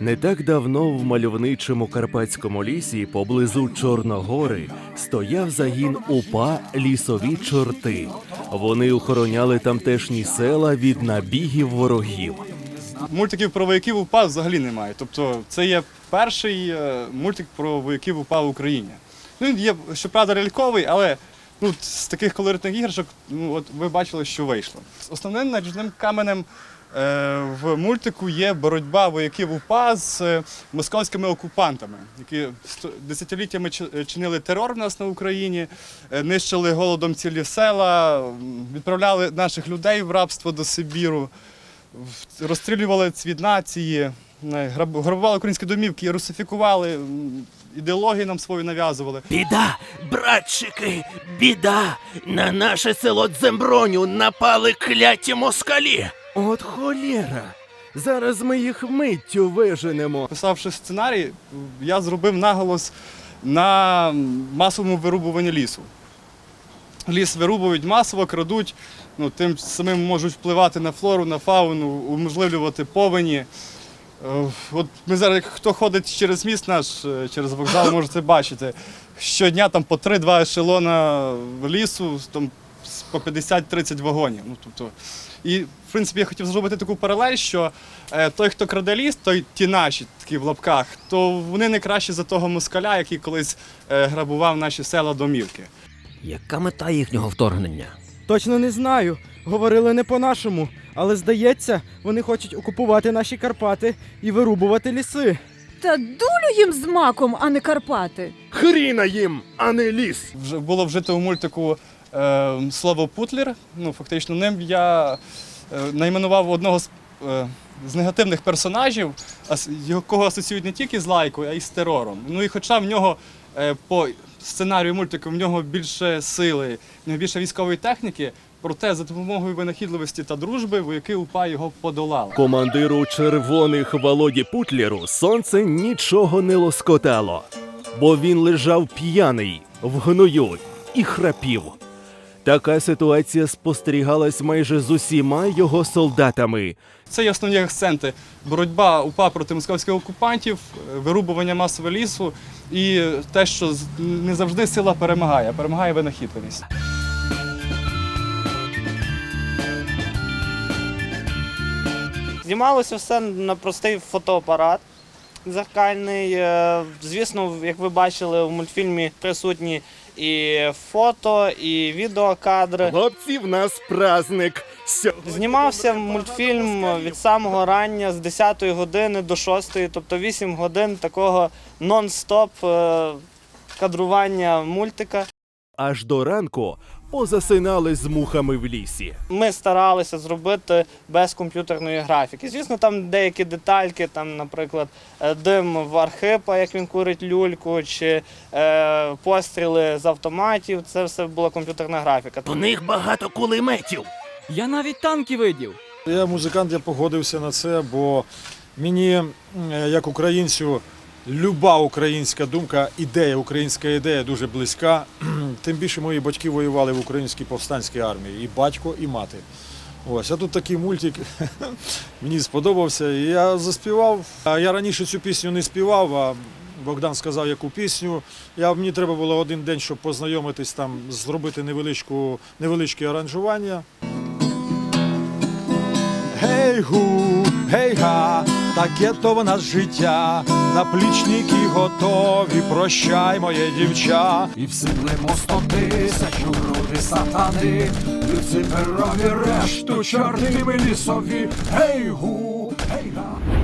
Не так давно в мальовничому карпатському лісі поблизу Чорногори стояв загін УПА лісові чорти. Вони охороняли тамтешні села від набігів ворогів. Мультиків про вояків УПА взагалі немає. Тобто це є перший е, мультик про вояків упа в Україні. Ну, він є, щоправда, рельковий, але ну, з таких колоритних іграшок ну, от ви бачили, що вийшло. Основним наріжним каменем в мультику є боротьба вояків УПА з е, московськими окупантами, які десятиліттями чи- чинили терор в нас на Україні, е, нищили голодом цілі села, відправляли наших людей в рабство до Сибіру розстрілювали цвіт нації, е, грабували українські домівки, русифікували, ідеології нам свою нав'язували. Біда, братчики, біда! На наше село Дземброню напали кляті москалі. От холєра! Зараз ми їх миттю виженемо. Писавши сценарій, я зробив наголос на масовому вирубуванні лісу. Ліс вирубують масово, крадуть, ну, тим самим можуть впливати на флору, на фауну, уможливлювати повені. Е, От ми зараз, хто ходить через міст наш, е, через вокзал, можете бачити. Щодня там по 3-2 ешелона лісу, там по 50-30 вагонів. Ну, тобто, і, в принципі, я хотів зробити таку паралель, що е, той, хто краде ліс, той ті наші такі в лапках, то вони не кращі за того москаля, який колись е, грабував наші села домівки. Яка мета їхнього вторгнення? Точно не знаю. Говорили не по-нашому, але здається, вони хочуть окупувати наші Карпати і вирубувати ліси. Та дулю їм з маком, а не Карпати. Хріна їм, а не ліс! Вже було вжито у мультику слово Путлер. Ну, фактично, ним я е, найменував одного з, е, з негативних персонажів, якого асоціюють не тільки з лайкою, а й з терором. Ну і хоча в нього е, по сценарію мультику в нього більше сили, в нього більше військової техніки, проте за допомогою винахідливості та дружби вояки УПА його подолали. Командиру червоних Володі Путлеру сонце нічого не лоскотало, бо він лежав п'яний в гною і храпів. Така ситуація спостерігалась майже з усіма його солдатами. Це є основні акценти: боротьба УПА проти московських окупантів, е, вирубування масового лісу і те, що не завжди сила перемагає, перемагає винахідливість. Знімалося все на простий фотоапарат зеркальний. Е, Звісно, як ви бачили, у мультфільмі присутні і фото, і відеокадри. Хлопці, в нас праздник. Знімався мультфільм від самого рання з 10-ї години до 6-ї, тобто 8 годин такого нон-стоп е, кадрування мультика. аж до ранку позасинали з мухами в лісі. Ми старалися зробити без комп'ютерної графіки. Звісно, там деякі детальки, там, наприклад, е, дим в Архипа, як він курить люльку, чи е, постріли з автоматів. Це все була комп'ютерна графіка. У них багато кулеметів. Я навіть танки видів. Я музикант, я погодився на це, бо мені, як українцю, люба українська думка, ідея, українська ідея дуже близька. Тим більше мої батьки воювали в українській повстанській армії, і батько, і мати. Ось, а тут такий мультик мені сподобався. І я заспівав. Я раніше цю пісню не співав, а Богдан сказав, яку пісню. Я, мені треба було один день, щоб познайомитись там, зробити невеличку, невеличке аранжування. Гей гу, гей га, таке то в нас життя, наплічники готові, прощай, моє дівча. І всиплемо сто тисяч у груди сатани, Люциперові решту чорними лісові, гей гу, гей га.